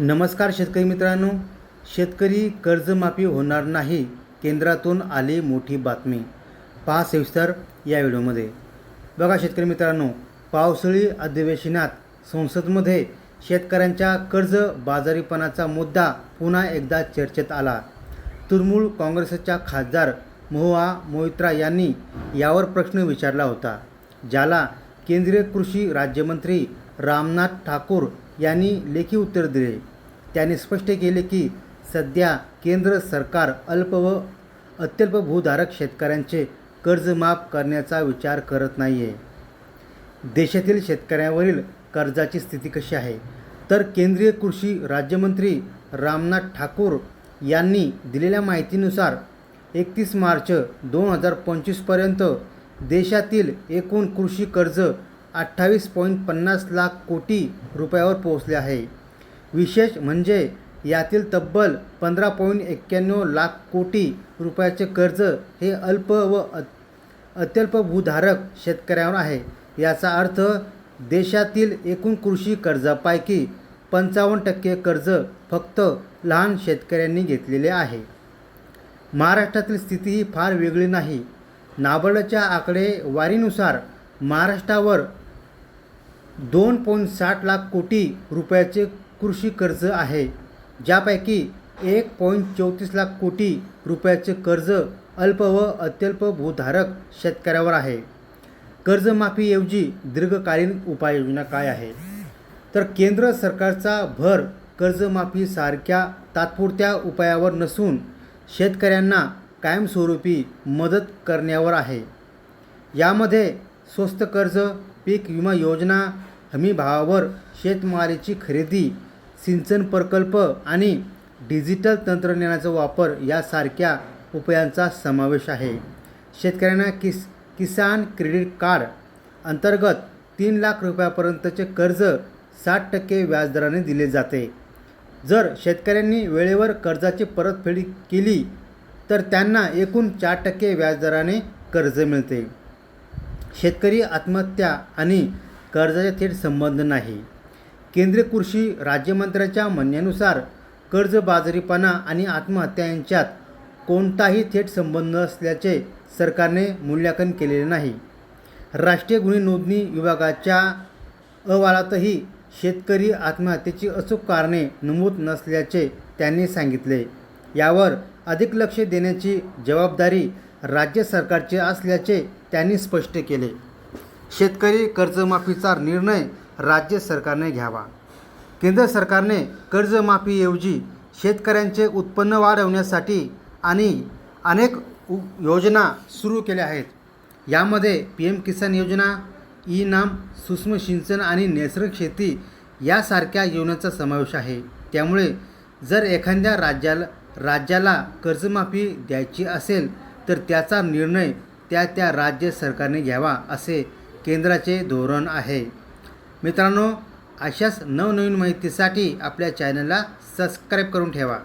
नमस्कार शेतकरी मित्रांनो. शेतकरी कर्जमाफी होणार नाही केंद्रातून आली मोठी बातमी. पहा सविस्तर या व्हिडिओमध्ये. बघा शेतकरी मित्रांनो पावसाळी अधिवेशनात संसदमध्ये शेतकऱ्यांच्या कर्ज बाजारीपणाचा मुद्दा पुन्हा एकदा चर्चेत आला. तृणमूल काँग्रेसच्या खासदार महुआ मोहित्रा यांनी यावर प्रश्न विचारला होता ज्याला केंद्रीय कृषी राज्यमंत्री रामनाथ ठाकूर यांनी लेखी उत्तर दिले. त्यांनी स्पष्ट केले की सध्या केंद्र सरकार अल्प व अत्यल्प भूधारक शेतकऱ्यांचे कर्ज माफ करण्याचा विचार करत नाही आहे देशातील शेतकऱ्यांवरील कर्जाची स्थिती कशी आहे? तर केंद्रीय कृषी राज्यमंत्री रामनाथ ठाकूर यांनी दिलेल्या माहितीनुसार एकतीस मार्च दोन हजार पंचवीसपर्यंत देशातील एकूण कृषी कर्ज अठ्ठावीस पॉईंट पन्नास लाख कोटी रुपयावर पोहोचले आहे. विशेष म्हणजे यातील तब्बल पंधरा पॉईंट एक्क्याण्णव लाख कोटी रुपयाचे कर्ज हे अल्प व अत- अत्यल्प भूधारक शेतकऱ्यांवर आहे. याचा अर्थ देशातील एकूण कृषी कर्जापैकी पंचावन्न टक्के कर्ज फक्त लहान शेतकऱ्यांनी घेतलेले आहे. महाराष्ट्रातील स्थिती ही फार वेगळी नाही. नाबार्डच्या आकडेवारीनुसार महाराष्ट्रावर दोन पॉईंट साठ लाख कोटी रुपयाचे कृषी कर्ज आहे ज्यापैकी एक पॉईंट चौतीस लाख कोटी रुपयाचे कर्ज अल्प व अत्यल्प भूधारक शेतकऱ्यावर आहे. कर्जमाफीऐवजी दीर्घकालीन उपाययोजना काय आहे? तर केंद्र सरकारचा भर कर्जमाफीसारख्या तात्पुरत्या उपायावर नसून शेतकऱ्यांना कायमस्वरूपी मदत करण्यावर आहे. यामध्ये स्वस्त कर्ज पीक विमा योजना हमी भावावर शेतमालाची खरेदी सिंचन प्रकल्प आणि डिजिटल तंत्रज्ञानाचा वापर यासारख्या उपायांचा समावेश आहे. शेतकऱ्यांना किस किसान क्रेडिट कार्ड अंतर्गत तीन लाख रुपयापर्यंतचे कर्ज साठ टक्के व्याजदराने दिले जाते. जर शेतकऱ्यांनी वेळेवर कर्जाची परतफेड केली तर त्यांना एकूण चार टक्के व्याजदराने कर्ज मिळते. शेतकरी आत्महत्या आणि कर्जाचे थेट संबंध नाही. केंद्रीय कृषी राज्यमंत्र्याच्या म्हणण्यानुसार कर्जबाजारीपणा आणि आत्महत्या यांच्यात कोणताही थेट संबंध असल्याचे सरकारने मूल्यांकन केलेले नाही. राष्ट्रीय गुन्हे नोंदणी विभागाच्या अहवालातही शेतकरी आत्महत्येची अचूक कारणे नमूद नसल्याचे त्यांनी सांगितले. यावर अधिक लक्ष देण्याची जबाबदारी राज्य सरकारची असल्याचे त्यांनी स्पष्ट केले. शेतकरी कर्जमाफीचा निर्णय राज्य सरकारने घ्यावा. केंद्र सरकारने कर्जमाफीऐवजी शेतकऱ्यांचे उत्पन्न वाढवण्यासाठी आणि अनेक उ योजना सुरू केल्या आहेत. यामध्ये पी एम किसान योजना ई नाम सूक्ष्म सिंचन आणि नैसर्गिक शेती यासारख्या योजनेचा समावेश आहे. त्यामुळे जर एखाद्या राज्याला राज्याला कर्जमाफी द्यायची असेल तर त्याचा निर्णय त्या त्या राज्य सरकारने घ्यावा असे केंद्राचे धोरण आहे. मित्रांनो अशाच नवनवीन माहितीसाठी आपल्या चॅनलला सबस्क्राईब करून ठेवा.